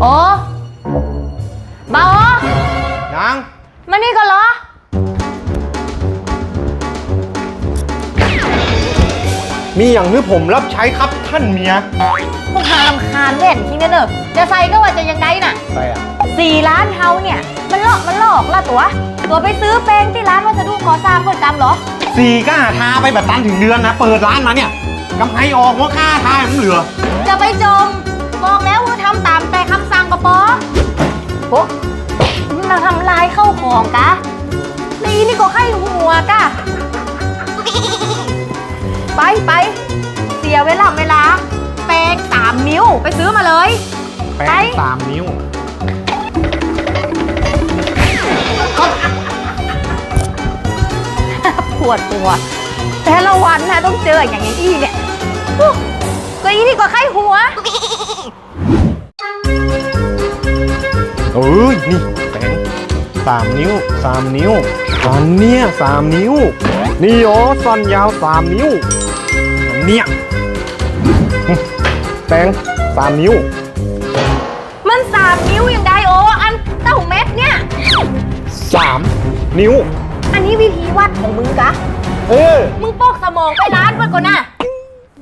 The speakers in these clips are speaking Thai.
โอ้บาโอยังมานี่ก่อนเหรอ มีอย่างที่ผมรับใช้ครับท่านเมียมึงหาลำคาญแว่นทิ้งกันเนอะจะใส่ก็ว่าจะยังไงน่ะใช่อะสี่ล้านเฮาเนี่ย มันเลาะมันลอกละตัว ตัวไปซื้อแปลงที่ร้านวัสดุก่อสร้างเพื่อกรรมเหรอ สี่ก็หาทาไปแบบตันถึงเดือนนะ เปิดร้านมาเนี่ยกำไรออกว่าค่าทามันเหลือ จะไปจม บอกแล้วว่าทำตามแต่คำสั่งกระป๋อ โอ้มึงมาทำลายเข้าของกะนี่นี่ก็ไข้หัวกะ ไปไป เสียเวลาเวลา แปลงสามนิ้วไปซื้อมาเลย แป้งไปสามนิ้ว ปวดหัว แต่ละวันนะต้องเจออย่างนี้อีเนี่ยอุ๊ยก็อีนี่ก็ไข้หัว เอ้ยนี่แป้งสามนิ้วสามนิ้วอันเนี้ยสามนิ้ว นี่โอ้สันยาวสามนิ้วอันเนี้ยหึแป้งสามนิ้ว มันสามนิ้วอย่างใดโออันเต้าเม็ดเนี่ยสามนิ้ว อันนี้วิธีวัดของมึงกะเออมึงโปกสมองไปร้านเพื่อนก่อนนะ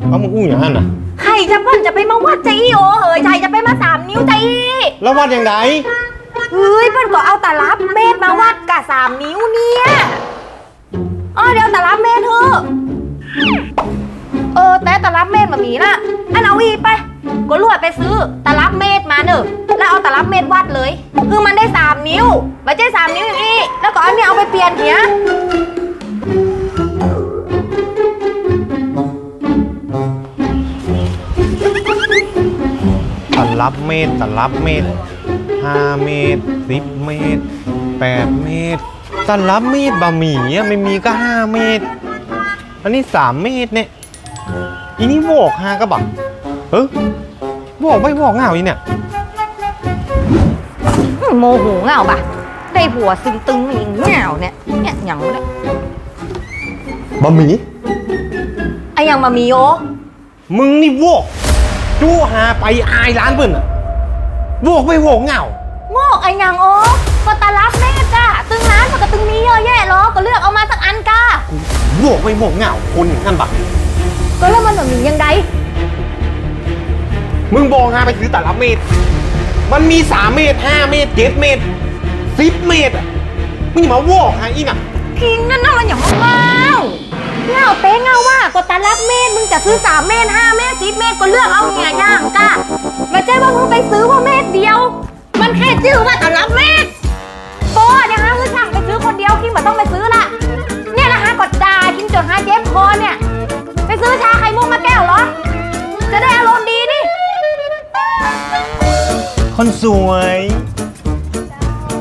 เอามึงอู้อย่างนั้นน่ะใครจะเพิ่นจะไปมาวัดใจอีโอเฮ้ยใครจะไปมาสามนิ้วใจอีแล้ววัดยังไง เฮ้ยเพิ่นก็เอาตลับเมตรมาวัดกะสามนิ้วเนี่ยอ๋อเดี๋ยวตลับเมตรเถอะเออ แต่ตลับเมตรมามีน่ะอันเอาอีไป ก็รวดไปซื้อตลับเมตรมาเนอะแล้วเอาตลับเมตรวัดเลย คือมันได้สามนิ้วไม่ใช่สามนิ้วอย่างนี้ แล้วก็อันนี้เอาไปเปลี่ยนเนี้ยตลับเมตรตลับเมตร ห้าเมตรสิบเมตรแปดเมตรตลับเมตรบะหมี่อะไม่มีก็ห้าเมตร อันนี้สามเมตรเนี่ยอีนี่วอกห้าก็บักเออวอกไม่วอกเหงาอีเนี่ยอืมโมโหเหงาปะได้ผัวซึงตึงอย่างเหงาเนี่ยเนี่ยอย่างเนี่ยบะหมี่ไอ้ยังมามีโอมึงนี่วอกจู้หาไปอายร้านเพิ่นอะ วอกไม่วอกเหงาโง่ไอ้ยังโอก็ตาลับแม่จ้าตึงร้านมันก็ตึงมีเยอะแยะหรอก็เลือกเอามาสักอันก้าวอกไม่วอกเหงาคนอย่างนั้นบักก็แล้วมันแบบมียังไงมึงบอกหาไปซื้อตลับเมตร มันมีสามเมตรห้าเมตรเจ็ดเมตรสิบเมตรอะมึงอย่ามาวอกหาอีน่ะคิงนั่นน่ะมันอย่างมากเงาเงาเป๊ะเงาว่าก็ตาลับเมตรมึงจะซื้อสามเมตรห้าเมตรสิบเมตรก็เลือกเอาเนี่ยย่างก้า ฮะเจ็บคอเนี่ย ไปซื้อชาไข่มุกมาแก้วเหรอ จะได้อารมณ์ดีนี่ คนสวย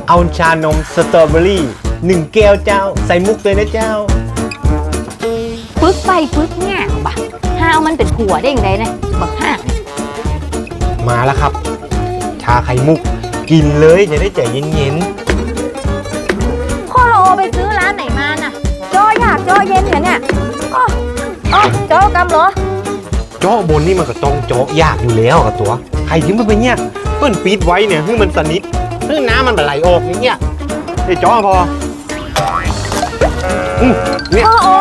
เอาชานมสตรอเบอรี่หนึ่งแก้วเจ้า ใส่มุกเลยนะเจ้า ปึกไปปึกแง่บะห้าวมันเป็นผัวได้ยังไงเนี่ยบักห้าเนี่ยมาแล้วครับ ชาไข่มุก กินเลยจะได้ใจเย็นพ่อเราไปซื้อร้านไหนมาน่ะ อ๋อจอกำเหรอๆเจาะบนนี่มันก็ต้องเจาะยากอยู่แล้วกับตัวใครทิ้งมันไปเนี่ยเปิ้นปิดไว้เนี่ยให้มันสนิทให้น้ำมันไหลออกอย่างเงี้ยไอ้เจาะพออืมเนี่ยอ๋ออ๋อ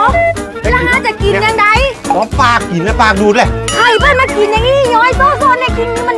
แล้วห้าจะกินยังไงขอปากกินแล้วปากดูดเลยใครเพื่อนมากินอย่างนี้ย้อยโซ่โซนเนี่ยกินนี่มัน